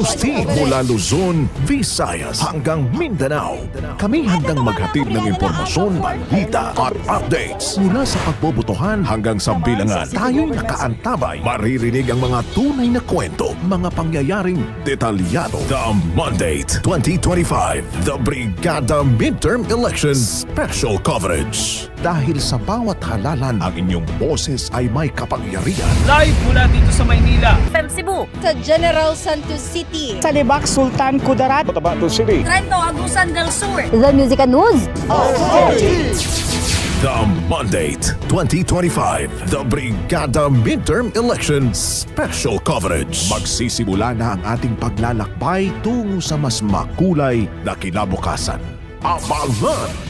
News mula Luzon, Visayas hanggang Mindanao. Kami handang maghatid ng impormasyon, balita at updates mula sa pagbobotohan hanggang sa bilangan. Tayo'y nakaantabay. Maririnig ang mga tunay na kwento, mga pangyayaring detalyado. The Mandate 2025, The Brigada Midterm Election Special Coverage. Dahil sa bawat halalan, ang inyong boses ay may kapangyarihan. Live mula dito sa Maynila. FM Cebu. sa General Santos City. Sa Libak, Sultan Kudarat. Trento Agusan del Sur. The Music and News. The Mandate 2025, The Brigada Midterm Election Special Coverage. Magsisimula na ang ating paglalakbay tungo sa mas makulay na kinabukasan. Abangan!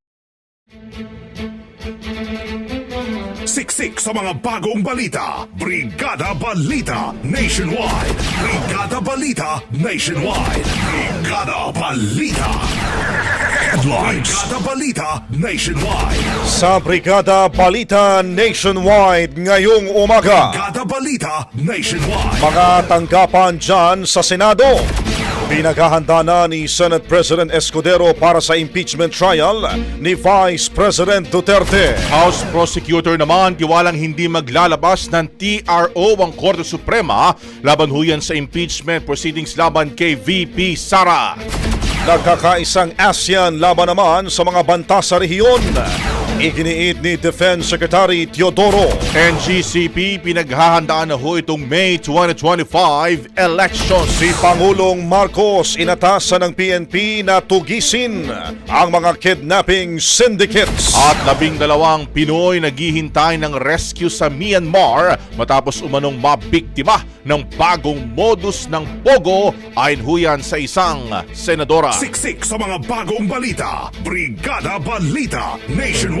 Siksik sa mga bagong balita. Brigada Balita Nationwide. Brigada Balita Nationwide. Brigada Balita. Headlines. Brigada Balita Nationwide. Sa Brigada Balita Nationwide ngayong umaga. Brigada Balita Nationwide. Mga tanggapan dyan sa Senado. Pinaghahanda na ni Senate President Escudero para sa impeachment trial ni Vice President Duterte. House Prosecutor naman tiwalang hindi maglalabas ng TRO ang Korte Suprema laban huyan sa impeachment proceedings laban kay VP Sara. Nagkakaisang ASEAN laban naman sa mga banta sa rehiyon. Iginiit ni Defense Secretary Teodoro. NGCP pinaghahandaan na ho itong May 2025 elections. Si Pangulong Marcos inatasan ng PNP na tugisin ang mga kidnapping syndicates. At labing dalawang Pinoy naghihintay ng rescue sa Myanmar matapos umanong mabiktima ng bagong modus ng Pogo ayon huyan sa isang senadora. Siksik sa mga bagong balita. Brigada Balita Nationwide.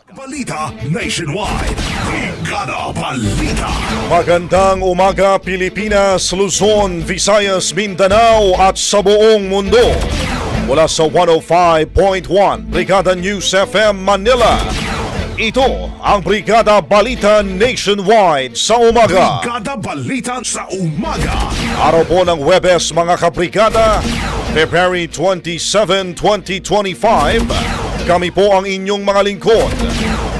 Balita Nationwide. Brigada Balita. Magandang umaga Pilipinas, Luzon, Visayas, Mindanao at sa buong mundo. Mula sa 105.1 Brigada News FM Manila. Ito ang Brigada Balita Nationwide sa umaga. Brigada Balita sa umaga. Araw po ng Webes mga kabrigada, February 27, 2025. Kami po ang inyong mga lingkod.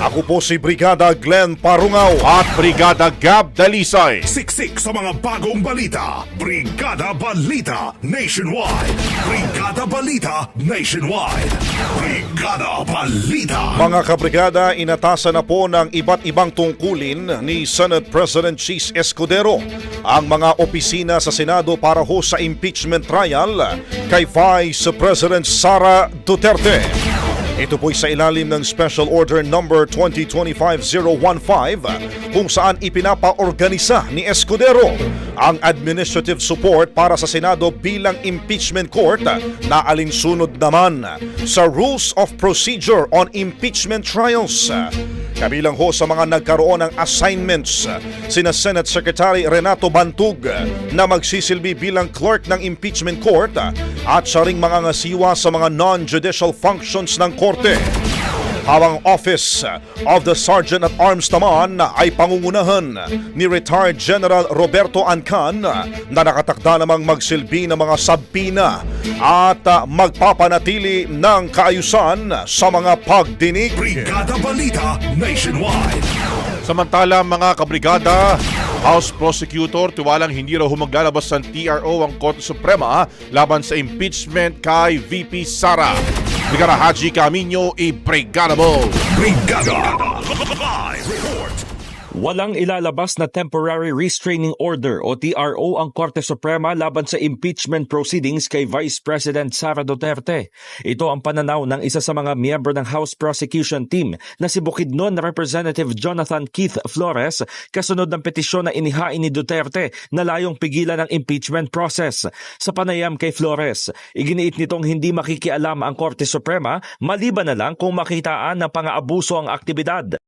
Ako po si Brigada Glenn Parungaw At Brigada Gab Dalisay. Siksik sa mga bagong balita. Brigada Balita Nationwide. Brigada Balita Nationwide. Brigada Balita. Mga kabrigada, inatasan na po ng iba't ibang tungkulin ni Senate President Chis Escudero ang mga opisina sa Senado para ho sa impeachment trial kay Vice President Sara Duterte. Ito po'y sa ilalim ng Special Order Number 2025-015 kung saan ipinapaorganisa ni Escudero ang administrative support para sa Senado bilang impeachment court na alinsunod naman sa Rules of Procedure on Impeachment Trials. Kabilang ho sa mga nagkaroon ng assignments sina Senate Secretary Renato Bantug na magsisilbi bilang clerk ng impeachment court at siya mga ngasiwa sa mga non-judicial functions ng korte. Habang Office of the Sergeant at Arms naman ay pangungunahan ni retired General Roberto Ancan na nakatakda namang magsilbi ng mga sabina at ah, magpapanatili ng kaayusan sa mga pagdinig. Brigada Balita Nationwide. Samantala mga kabrigada, House Prosecutor tiwalang hindi raw humaglalabas ng TRO ang Korte Suprema laban sa impeachment kay VP Sara. Brigada Haji Camino i Brigada Mo. Brigada Live Report. Walang ilalabas na Temporary Restraining Order o TRO ang Korte Suprema laban sa impeachment proceedings kay Vice President Sara Duterte. Ito ang pananaw ng isa sa mga miyembro ng House Prosecution Team na si Bukidnon Representative Jonathan Keith Flores kasunod ng petisyon na inihain ni Duterte na layong pigilan ang impeachment process. Sa panayam kay Flores, iginiit nitong hindi makikialam ang Korte Suprema maliban na lang kung makitaan ng pang-aabuso ang aktibidad.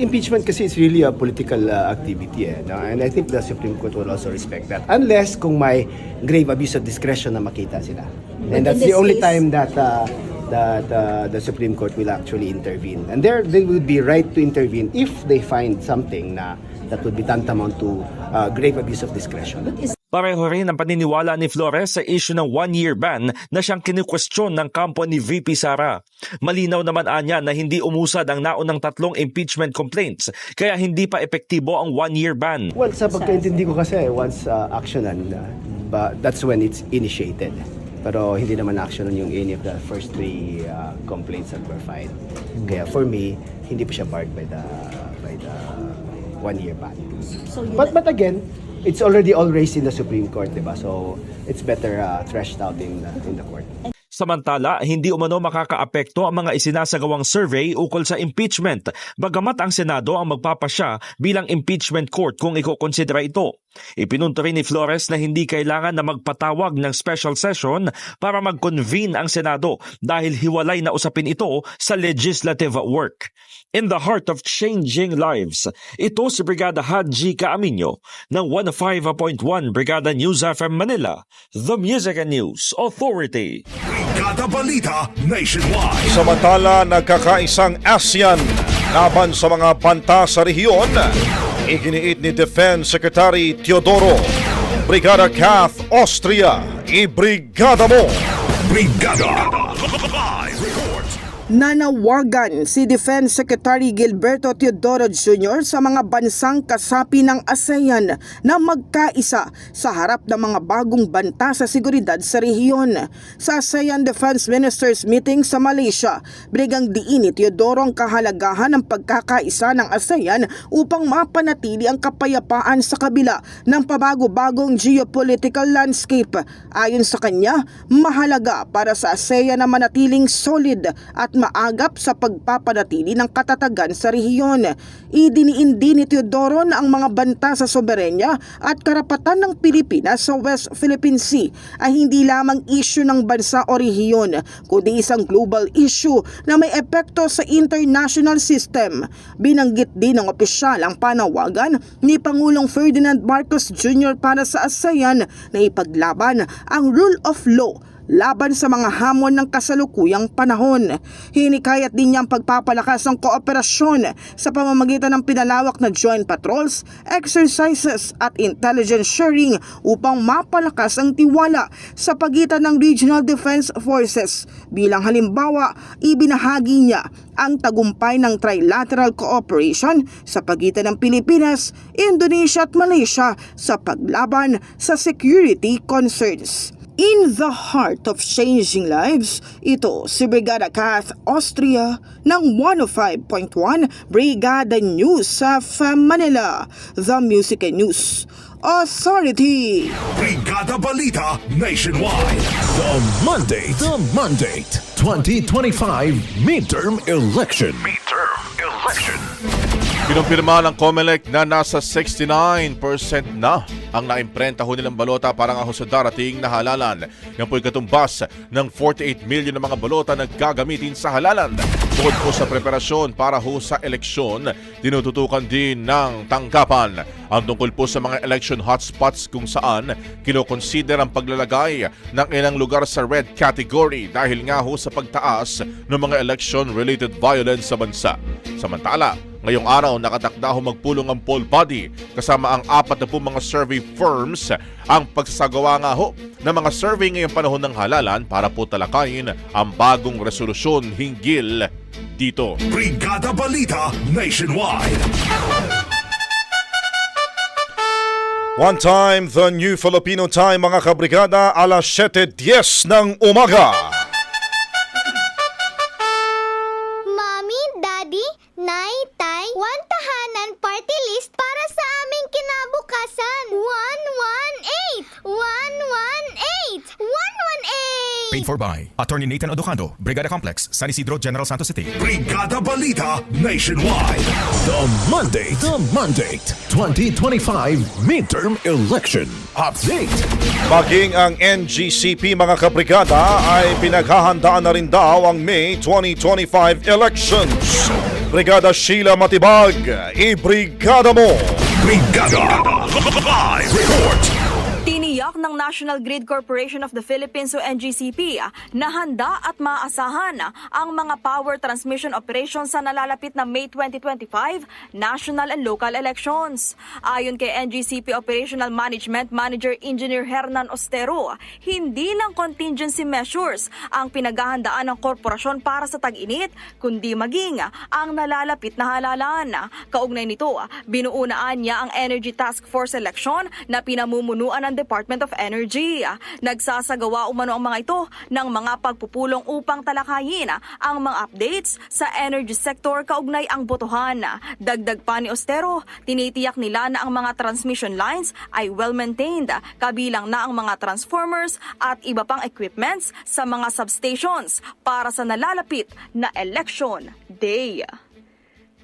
Impeachment kasi is really a political uh, activity eh, no? and I think the Supreme Court will also respect that. Unless kung may grave abuse of discretion na makita sila. And that's the only case- time that uh, that uh, the Supreme Court will actually intervene. And there they would be right to intervene if they find something na that would be tantamount to uh, grave abuse of discretion Pareho rin ang paniniwala ni Flores sa issue ng one-year ban na siyang kinikwestiyon ng kampo ni VP Sara. Malinaw naman anya na hindi umusad ang naunang tatlong impeachment complaints kaya hindi pa epektibo ang one-year ban. Well, sa pagkaintindi ko kasi, once uh, actionan, uh, ba, that's when it's initiated. Pero hindi naman actionan yung any of the first three uh, complaints that were filed. Kaya for me, hindi pa siya barred by the by the one year ban. But but again, it's already all raised in the Supreme Court, diba? So it's better uh, thrashed out in the, in the court. Samantala, hindi umano makakaapekto ang mga isinasagawang survey ukol sa impeachment, bagamat ang Senado ang magpapasya bilang impeachment court kung ikokonsidera ito. Ipinunto rin ni Flores na hindi kailangan na magpatawag ng special session para mag-convene ang Senado dahil hiwalay na usapin ito sa legislative work. In the heart of changing lives, ito si Brigada Haji Kaaminyo ng 105.1 Brigada News FM Manila, The Music and News Authority. Brigada Balita Nationwide. Samantala, nagkakaisang ASEAN laban sa mga banta sa rehiyon. Iginiit ni Defense Secretary Teodoro. Brigada Kath Austria, ibrigada mo! Brigada Live. Nanawagan si Defense Secretary Gilberto Teodoro Jr. sa mga bansang kasapi ng ASEAN na magkaisa sa harap ng mga bagong banta sa seguridad sa rehiyon. Sa ASEAN Defense Ministers Meeting sa Malaysia, Brigang diin ni Teodoro ang kahalagahan ng pagkakaisa ng ASEAN upang mapanatili ang kapayapaan sa kabila ng pabago-bagong geopolitical landscape. Ayon sa kanya, mahalaga para sa ASEAN na manatiling solid at maagap sa pagpapanatili ng katatagan sa rehiyon. Idiniin din ni Teodoro na ang mga banta sa soberenya at karapatan ng Pilipinas sa West Philippine Sea ay hindi lamang issue ng bansa o rehiyon, kundi isang global issue na may epekto sa international system. Binanggit din ng opisyal ang panawagan ni Pangulong Ferdinand Marcos Jr. para sa ASEAN na ipaglaban ang rule of law laban sa mga hamon ng kasalukuyang panahon. Hinikayat din niya ang pagpapalakas ng kooperasyon sa pamamagitan ng pinalawak na joint patrols, exercises at intelligence sharing upang mapalakas ang tiwala sa pagitan ng regional defense forces. Bilang halimbawa, ibinahagi niya ang tagumpay ng trilateral cooperation sa pagitan ng Pilipinas, Indonesia at Malaysia sa paglaban sa security concerns. In the heart of changing lives, ito si Brigada Kath Austria ng 105.1 Brigada News sa Manila, The Music and News Authority. Brigada Balita Nationwide. The Monday, The Monday, 2025 Midterm Election. Midterm Election. Pinumpirma ng COMELEC na nasa 69% na ang naimprenta ho nilang balota para nga sa darating na halalan. Yan po'y katumbas ng 48 million na mga balota na gagamitin sa halalan. Bukod po sa preparasyon para ho sa eleksyon, tinututukan din ng tanggapan ang tungkol po sa mga election hotspots kung saan kinoconsider ang paglalagay ng ilang lugar sa red category dahil nga ho sa pagtaas ng mga election-related violence sa bansa. Samantala, Ngayong araw, nakatakda ho magpulong ang poll body kasama ang apat na po mga survey firms ang pagsasagawa nga ho ng mga survey ngayong panahon ng halalan para po talakayin ang bagong resolusyon hinggil dito. Brigada Balita Nationwide. One time, the new Filipino time mga kabrigada, alas 7.10 ng umaga. Paid for by Attorney Nathan Odocando, Brigada Complex, San Isidro, General Santos City. Brigada Balita Nationwide. The Monday, The Monday, 2025 Midterm Election. Update. Maging ang NGCP mga kabrigada ay pinaghahandaan na rin daw ang May 2025 elections. Brigada Sheila Matibag, i-brigada mo! Brigada Live Report. National Grid Corporation of the Philippines o NGCP na handa at maaasahan ang mga power transmission operations sa nalalapit na May 2025 national and local elections. Ayon kay NGCP Operational Management Manager Engineer Hernan Ostero, hindi lang contingency measures ang pinaghahandaan ng korporasyon para sa tag-init, kundi maging ang nalalapit na halalan. Kaugnay nito, binuunaan niya ang Energy Task Force election na pinamumunuan ng Department of Energy. Nagsasagawa umano ang mga ito ng mga pagpupulong upang talakayin ang mga updates sa energy sector kaugnay ang botohan. Dagdag pa ni Ostero, tinitiyak nila na ang mga transmission lines ay well-maintained, kabilang na ang mga transformers at iba pang equipments sa mga substations para sa nalalapit na election day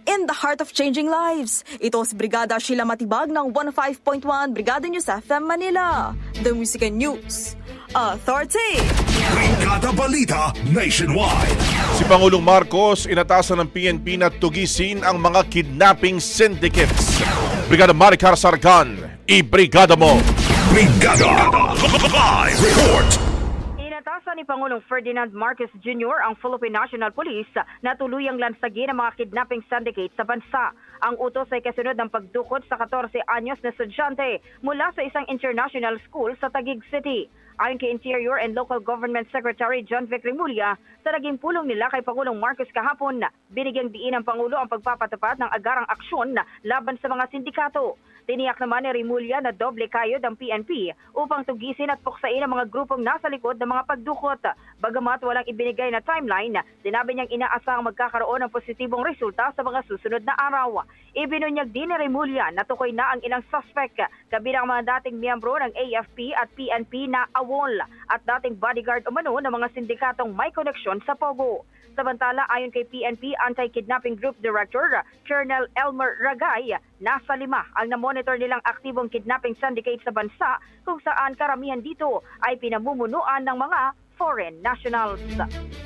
in the heart of changing lives. Ito si Brigada Sheila Matibag ng 15.1 Brigada News FM Manila. The Music and News Authority. Brigada Balita Nationwide. Si Pangulong Marcos inatasan ng PNP na tugisin ang mga kidnapping syndicates. Brigada Maricar Sargan, i-brigada mo! Brigada Live Report. Ni Pangulong Ferdinand Marcos Jr. ang Philippine National Police na tuluyang lansagin ang mga kidnapping syndicate sa bansa. Ang utos ay kasunod ng pagdukot sa 14 anyos na estudyante mula sa isang international school sa Taguig City. Ayon kay Interior and Local Government Secretary John Vic Remulla, sa naging pulong nila kay Pangulong Marcos kahapon, binigyang diin ng Pangulo ang pagpapatupad ng agarang aksyon laban sa mga sindikato. Tiniyak naman ni Remulla na doble kayod ang PNP upang tugisin at puksain ang mga grupong nasa likod ng mga pagdukot. Bagamat walang ibinigay na timeline, sinabi niyang inaasahang magkakaroon ng positibong resulta sa mga susunod na araw. Ibinunyag din ni Remulla na tukoy na ang ilang suspect, kabilang mga dating miyembro ng AFP at PNP na awol at dating bodyguard umano ng mga sindikatong may koneksyon sa Pogo. Samantala, ayon kay PNP Anti-Kidnapping Group Director Colonel Elmer Ragay, nasa lima ang namonitor nilang aktibong kidnapping syndicate sa bansa kung saan karamihan dito ay pinamumunuan ng mga foreign nationals.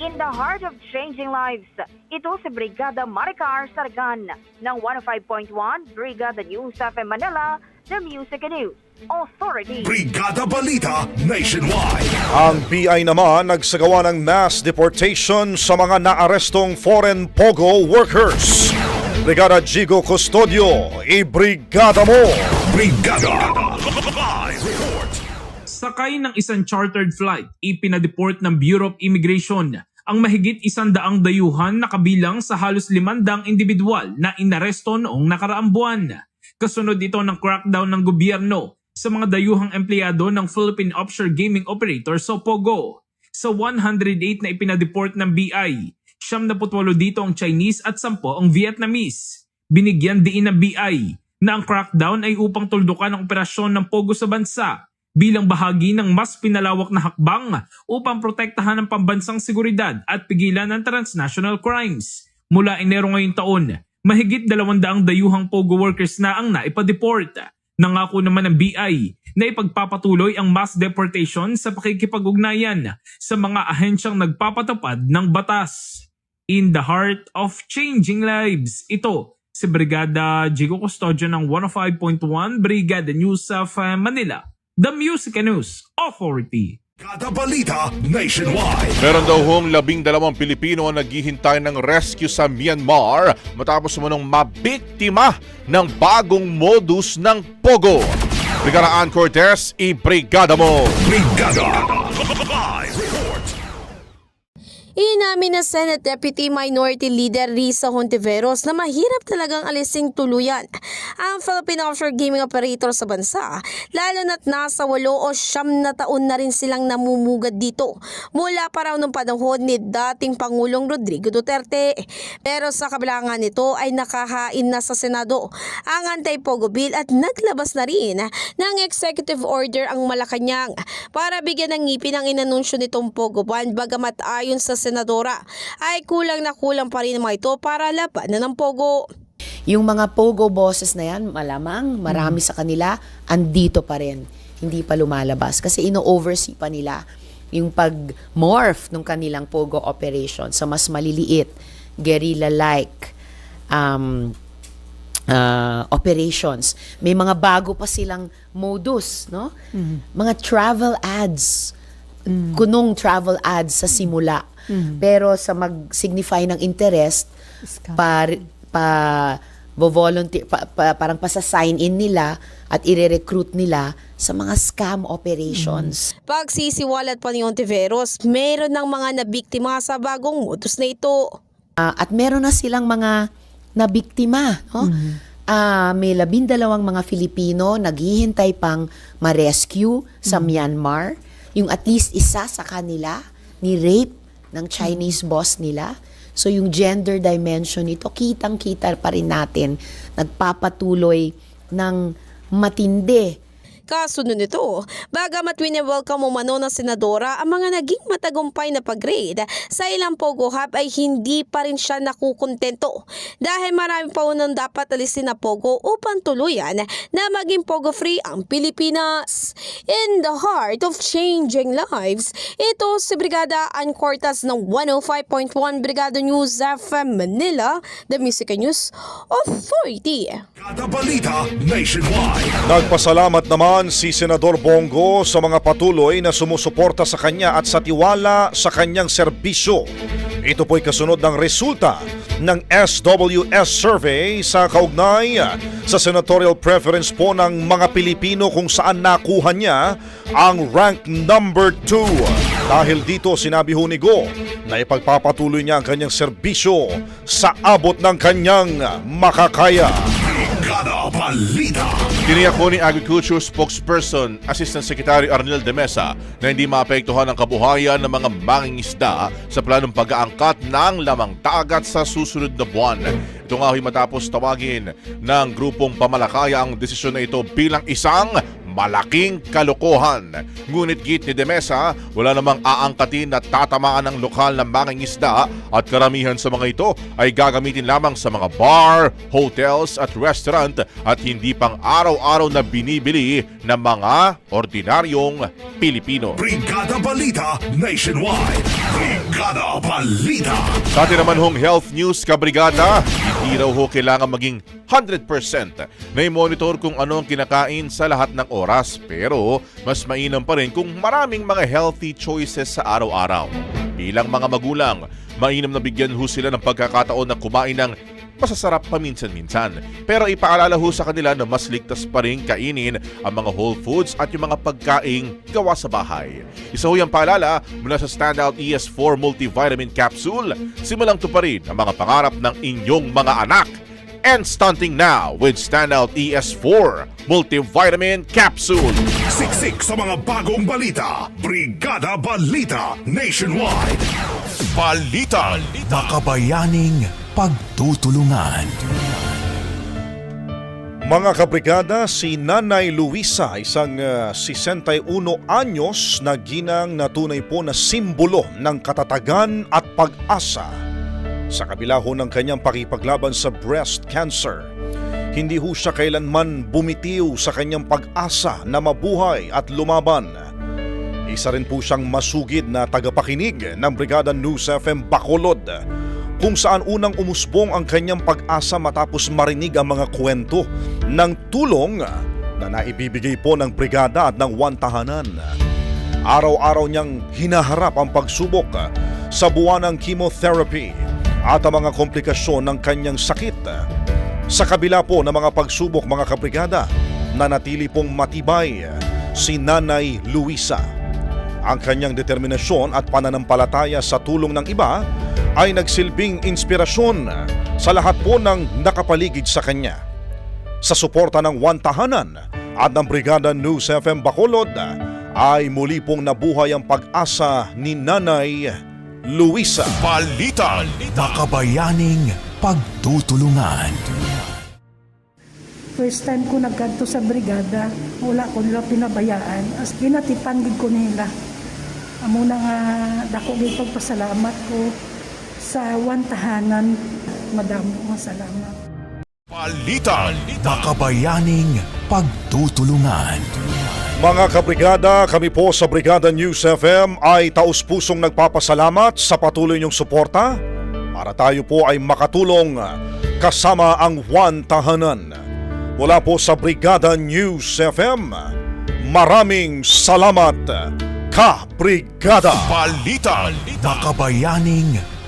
In the heart of changing lives, ito si Brigada Maricar Sargan ng 105.1 Brigada News FM Manila, The Music News Authority. Brigada Balita Nationwide. Ang BI naman nagsagawa ng mass deportation sa mga naarestong foreign POGO workers. Brigada Jigo Custodio, ibrigada mo! Brigada Live Report. Sakay ng isang chartered flight, ipinadeport ng Bureau of Immigration ang mahigit isandaang dayuhan na kabilang sa halos limandang individual na inaresto noong nakaraang buwan. Kasunod ito ng crackdown ng gobyerno sa mga dayuhang empleyado ng Philippine Offshore Gaming Operator so POGO. Sa 108 na ipinadeport ng BI, siyam na putwalo dito ang Chinese at sampo ang Vietnamese. Binigyan diin ng BI na ang crackdown ay upang tuldukan ang operasyon ng POGO sa bansa bilang bahagi ng mas pinalawak na hakbang upang protektahan ang pambansang seguridad at pigilan ang transnational crimes. Mula Enero ngayong taon, mahigit 200 dayuhang POGO workers na ang naipadeport. Nangako naman ng BI na ipagpapatuloy ang mass deportation sa pakikipag-ugnayan sa mga ahensyang nagpapatupad ng batas. In the heart of changing lives, ito si Brigada Jigo Custodio ng 105.1 Brigada News of Manila, The Music News Authority. Brigada Balita Nationwide. Meron daw hong labing dalawang Pilipino ang naghihintay ng rescue sa Myanmar matapos manong mabiktima ng bagong modus ng Pogo. Brigada Ann Cortez, i-brigada mo! Brigada Live. Inamin na Senate Deputy Minority Leader Risa Hontiveros na mahirap talagang alising tuluyan ang Philippine Offshore Gaming Operator sa bansa lalo na't nasa walo o siyam na taon na rin silang namumugad dito mula pa raw nung panahon ni dating Pangulong Rodrigo Duterte. Pero sa kabila nga nito ay nakahain na sa Senado ang anti-pogo bill at naglabas na rin ng executive order ang Malacanang para bigyan ng ngipin ang inanunsyo nitong pogo ban bagamat ayon sa senadora ay kulang na kulang pa rin mga ito para labanan ng pogo. Yung mga pogo bosses na yan, malamang marami sa kanila andito pa rin. Hindi pa lumalabas kasi ino-oversee pa nila yung pag-morph ng kanilang pogo operation sa mas maliliit, guerrilla-like um, uh, operations. May mga bago pa silang modus, no? Mga travel ads. Kunong travel ads sa simula. Pero sa mag-signify ng interest, pa, pa, volunteer pa, pa- parang pasa-sign in nila at ire-recruit nila sa mga scam operations. Pagsisiwalat pa ni Ontiveros, meron ng mga nabiktima sa bagong modus na ito. Ah, at meron na silang mga nabiktima. No? Ah, may labindalawang mga Filipino naghihintay pang ma-rescue sa Myanmar. Yung at least isa sa kanila ni rape ng Chinese boss nila. So yung gender dimension nito, kitang-kita pa rin natin nagpapatuloy ng matindi Kasunod nito, bagamat wini-welcome umano ng senadora ang mga naging matagumpay na pag-grade sa ilang Pogo Hub ay hindi pa rin siya nakukontento dahil marami pa unang dapat alisin na Pogo upang tuluyan na maging Pogo free ang Pilipinas. In the heart of changing lives, ito si Brigada Ann Cortas ng 105.1 Brigada News FM Manila, The Music News Authority. Brigada Balita Nationwide. Nagpasalamat naman si Senador Bongo sa mga patuloy na sumusuporta sa kanya at sa tiwala sa kanyang serbisyo. Ito po'y kasunod ng resulta ng SWS survey sa kaugnay sa senatorial preference po ng mga Pilipino kung saan nakuha niya ang rank number 2. Dahil dito sinabi ho ni Go na ipagpapatuloy niya ang kanyang serbisyo sa abot ng kanyang makakaya. Balita. Tiniyak ko ni Agriculture Spokesperson, Assistant Secretary Arnel de Mesa na hindi maapektuhan ang kabuhayan ng mga mangingisda sa planong pag-aangkat ng lamang dagat sa susunod na buwan. Ito nga matapos tawagin ng grupong pamalakaya ang desisyon na ito bilang isang malaking kalokohan. Ngunit git ni Demesa, wala namang aangkatin na tatamaan ng lokal na mangingisda at karamihan sa mga ito ay gagamitin lamang sa mga bar, hotels at restaurant at hindi pang araw-araw na binibili ng mga ordinaryong Pilipino. Brigada Balita Nationwide. Brigada Balita. Sa atin naman hong health news kabrigada, hindi raw ho kailangan maging 100% na i-monitor kung ano ang kinakain sa lahat ng oras pero mas mainam pa rin kung maraming mga healthy choices sa araw-araw. Bilang mga magulang, mainam na bigyan ho sila ng pagkakataon na kumain ng masasarap paminsan-minsan. Pero ipaalala ho sa kanila na mas ligtas pa rin kainin ang mga whole foods at yung mga pagkaing gawa sa bahay. Isa ho yung paalala mula sa Standout ES4 Multivitamin Capsule. Simulang tuparin ang mga pangarap ng inyong mga anak. And stunting now with Standout ES4 Multivitamin Capsule. Siksik sa mga bagong balita. Brigada Balita Nationwide. Balita. Makabayaning pagtutulungan. Mga kabrigada, si Nanay Luisa, isang ah, 61 anyos na ginang na tunay po na simbolo ng katatagan at pag-asa. Sa kabila ho ng kanyang pakipaglaban sa breast cancer, hindi ho siya kailanman bumitiw sa kanyang pag-asa na mabuhay at lumaban. Isa rin po siyang masugid na tagapakinig ng Brigada News FM Bacolod kung saan unang umusbong ang kanyang pag-asa matapos marinig ang mga kwento ng tulong na naibibigay po ng brigada at ng one tahanan. Araw-araw niyang hinaharap ang pagsubok sa buwan ng chemotherapy at ang mga komplikasyon ng kanyang sakit. Sa kabila po ng mga pagsubok mga kabrigada, nanatili pong matibay si Nanay Luisa. Ang kanyang determinasyon at pananampalataya sa tulong ng iba ay nagsilbing inspirasyon sa lahat po ng nakapaligid sa kanya. Sa suporta ng One Tahanan at ng Brigada News FM Bacolod ay muli pong nabuhay ang pag-asa ni Nanay Luisa. Balita. Makabayaning pagtutulungan. First time ko nagkanto sa brigada, wala ko nila pinabayaan. As pinatipan gid ko nila. Amo na nga dako gid pagpasalamat ko sa one tahanan. Madamo nga salamat. Balita. Makabayaning pagtutulungan. Mga kabrigada, kami po sa Brigada News FM ay taus-pusong nagpapasalamat sa patuloy niyong suporta para tayo po ay makatulong kasama ang One Tahanan. Mula po sa Brigada News FM, maraming salamat, ka-brigada! Balita. Makabayaning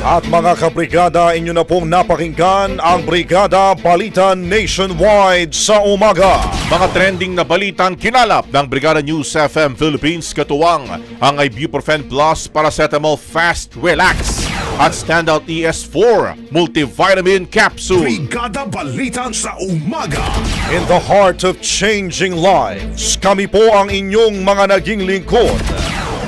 At mga kabrigada, inyo na pong napakinggan ang Brigada Balita Nationwide sa umaga. Mga trending na balitang kinalap ng Brigada News FM Philippines katuwang ang Ibuprofen Plus Paracetamol Fast Relax at Standout ES4 Multivitamin Capsule. Brigada Balita sa umaga. In the heart of changing lives, kami po ang inyong mga naging lingkod.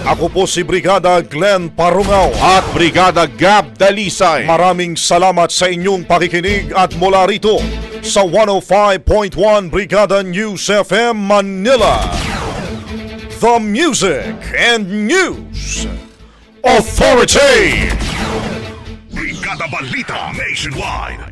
Ako po si Brigada Glenn Parungaw. At Brigada Gab Dalisay. Maraming salamat sa inyong pakikinig at mula rito sa 105.1 Brigada News FM Manila. The Music and News Authority. Brigada Balita Nationwide.